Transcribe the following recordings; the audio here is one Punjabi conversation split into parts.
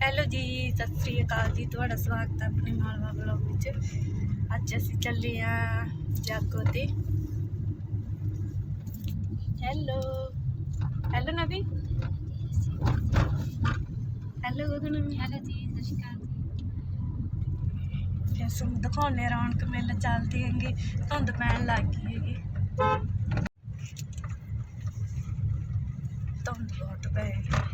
ਹੈਲੋ ਜੀ ਸਤਿ ਸ੍ਰੀ ਅਕਾਲ ਜੀ। ਤੁਹਾਡਾ ਸਵਾਗਤ ਹੈ ਆਪਣੇ ਮਾਲਵਾ ਬਲੌਗ ਵਿੱਚ। ਅੱਜ ਅਸੀਂ ਚੱਲੇ ਆ ਜਾਗੋ ਤੇ। Hello. Hello Navi. Hello Gagan hello ਜੀ ਸਤਿ ਸ਼੍ਰੀ ਅਕਾਲ ਜੀ। ਅਸੀਂ ਦਿਖਾਉਣੇ ਰੌਣਕ ਮੇਲਾ ਚੱਲਦੀ ਹੈਗੀ। ਧੁੰਦ ਪੈਣ ਲੱਗ ਗਈ ਹੈਗੀ। ਧੁੰਦ ਬਹੁਤ ਪੈ ਗਈ।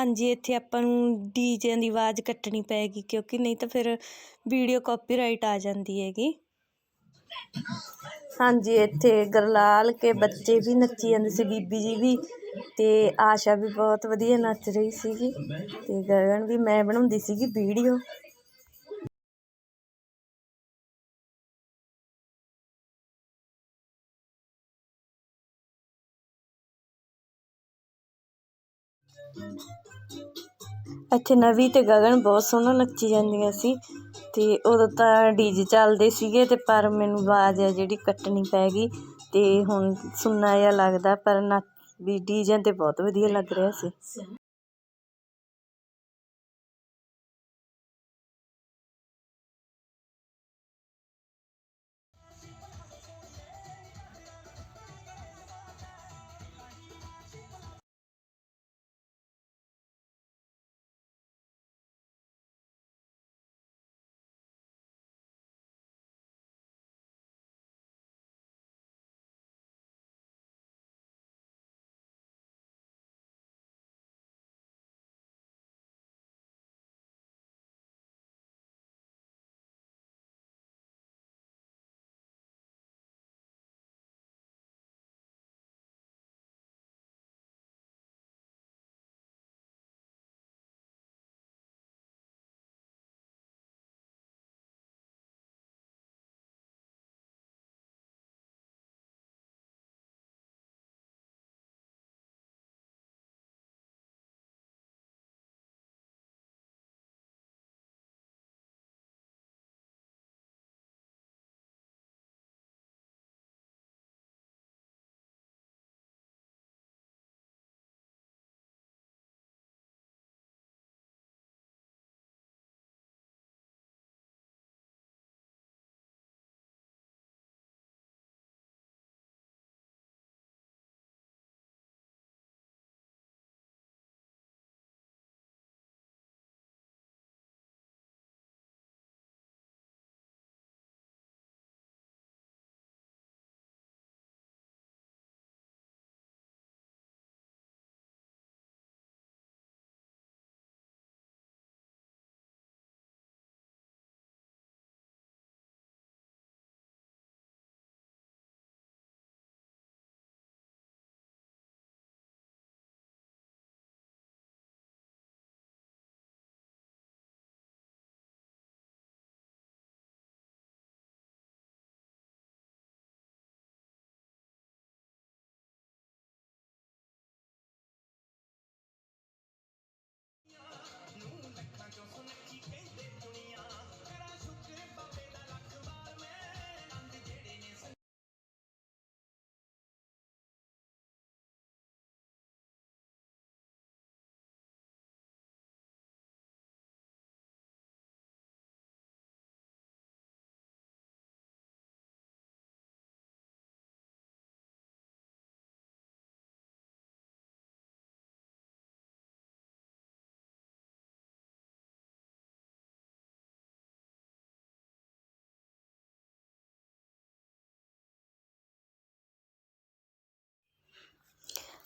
ਹਾਂਜੀ, ਇੱਥੇ ਆਪਾਂ ਨੂੰ ਡੀਜਿਆਂ ਦੀ ਆਵਾਜ਼ ਕੱਟਣੀ ਪਏਗੀ ਕਿਉਂਕਿ ਨਹੀਂ ਤਾਂ ਫਿਰ ਵੀਡੀਓ ਕਾਪੀਰਾਈਟ ਆ ਜਾਂਦੀ ਹੈਗੀ। ਹਾਂਜੀ, ਇੱਥੇ ਗਰਲਾਲ ਕੇ ਬੱਚੇ ਵੀ ਨੱਚੀ ਜਾਂਦੇ ਸੀ, ਬੀਬੀ ਜੀ ਵੀ ਤੇ ਆਸ਼ਾ ਵੀ ਬਹੁਤ ਵਧੀਆ ਨੱਚ ਰਹੀ ਸੀਗੀ ਤੇ ਗਗਨ ਵੀ ਮੈਂ ਬਣਾਉਂਦੀ ਸੀਗੀ ਵੀਡੀਓ। ਇੱਥੇ ਨਵੀ ਅਤੇ ਗਗਨ ਬਹੁਤ ਸੋਹਣਾ ਨੱਚੀ ਜਾਂਦੀਆਂ ਸੀ ਅਤੇ ਉਦੋਂ ਤਾਂ ਡੀ ਜੇ ਚੱਲਦੇ ਸੀਗੇ ਅਤੇ ਪਰ ਮੈਨੂੰ ਆਵਾਜ਼ ਆ ਜਿਹੜੀ ਕੱਟਣੀ ਪੈ ਗਈ ਅਤੇ ਹੁਣ ਸੁੰਨਾ ਜਿਹਾ ਲੱਗਦਾ ਪਰ ਨਾ ਵੀ ਡੀਜੇ ਤੇ ਬਹੁਤ ਵਧੀਆ ਲੱਗ ਰਿਹਾ ਸੀ।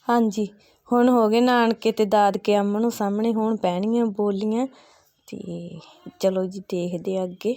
ਹਾਂਜੀ, ਹੁਣ ਹੋ ਗਏ ਨਾਨਕੇ ਅਤੇ ਦਾਦਕੇ ਆਮਣੋ ਸਾਹਮਣੇ, ਹੁਣ ਪੈਣਗੀਆਂ ਬੋਲੀਆਂ ਅਤੇ ਚਲੋ ਜੀ ਦੇਖਦੇ ਆ ਅੱਗੇ।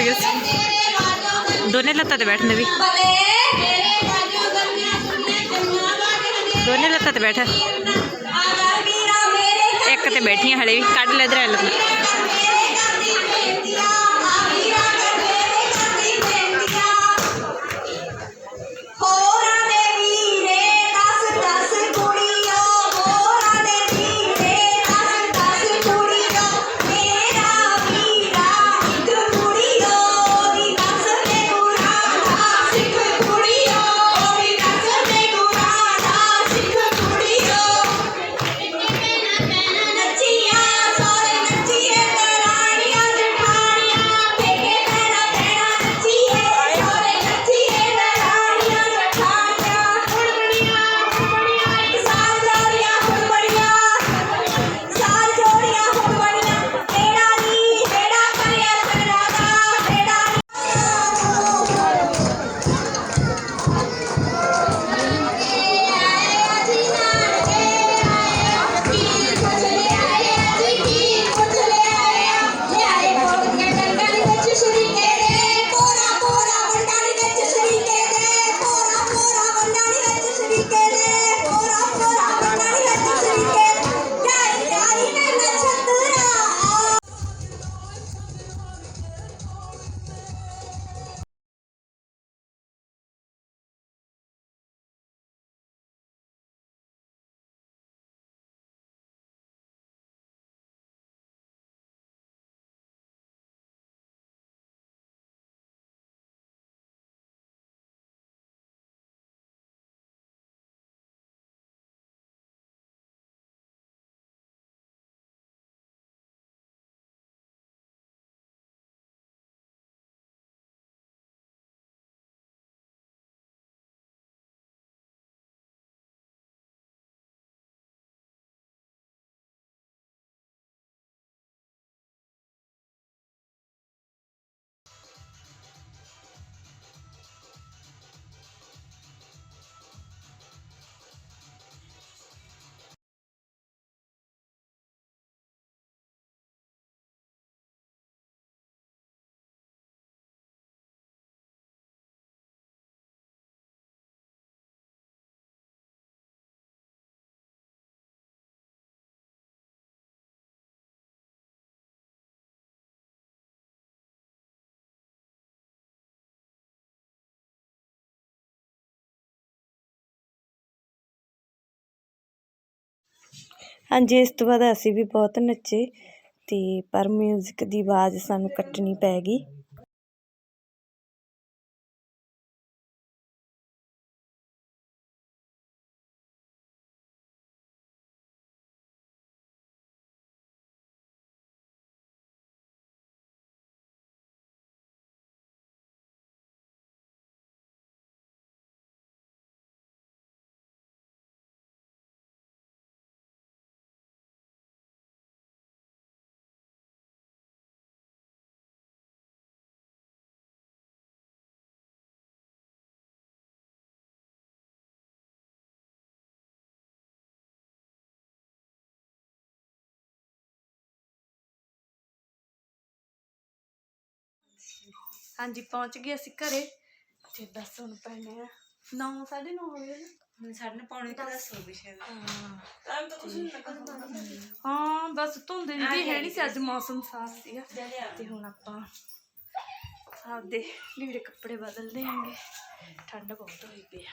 ਫੋਨ ਸੁੱਟ ਗਿਆ ਸੀ ਦੋਨੇ ਲੱਤਾਂ ਤੇ ਬੈਠਨੇ ਵੀ। ਦੋਨੇ ਲੱਤਾਂ ਤੇ ਬੈਠ। ਇੱਕ ਤੇ ਬੈਠੀਆਂ ਹਲੇ ਵੀ, ਕੱਢ ਲੈ ਇਧਰ ਲੱਤਾਂ ਹਾਂਜੀ, ਇਸ ਤੋਂ ਬਾਅਦ ਅਸੀਂ ਵੀ ਬਹੁਤ ਨੱਚੇ ਅਤੇ ਪਰ ਮਿਊਜ਼ਿਕ ਦੀ ਆਵਾਜ਼ ਸਾਨੂੰ ਕੱਟਣੀ ਪੈ ਗਈ। ਹਾਂਜੀ ਪਹੁੰਚ ਗਏ ਅਸੀਂ ਘਰੇ। ਤੇ ਦੱਸ ਹੁਣ ਪੈਣੇ ਆ। 9 9:30 ਹੋ ਗਏ ਨਾ। ਸਾਡੇ ਪੌਣੇ ਤਾਂ ਦੱਸ ਹੋ ਗਈ ਸ਼ਾਇਦ। ਹਾਂ। ਬਸ ਧੁੰਦ ਜਿਹੀ ਹੈ ਨਹੀਂ ਸੀ ਅੱਜ ਮੌਸਮ ਸਾਫ਼ ਸੀਗਾ। ਤੇ ਹੁਣ ਆਪਾਂ ਆਪਦੇ ਲੀੜੇ ਕੱਪੜੇ ਬਦਲਦੇ ਆਂਗੇ ਠੰਡ ਬਹੁਤ ਹੋਈ ਪਈ ਆ।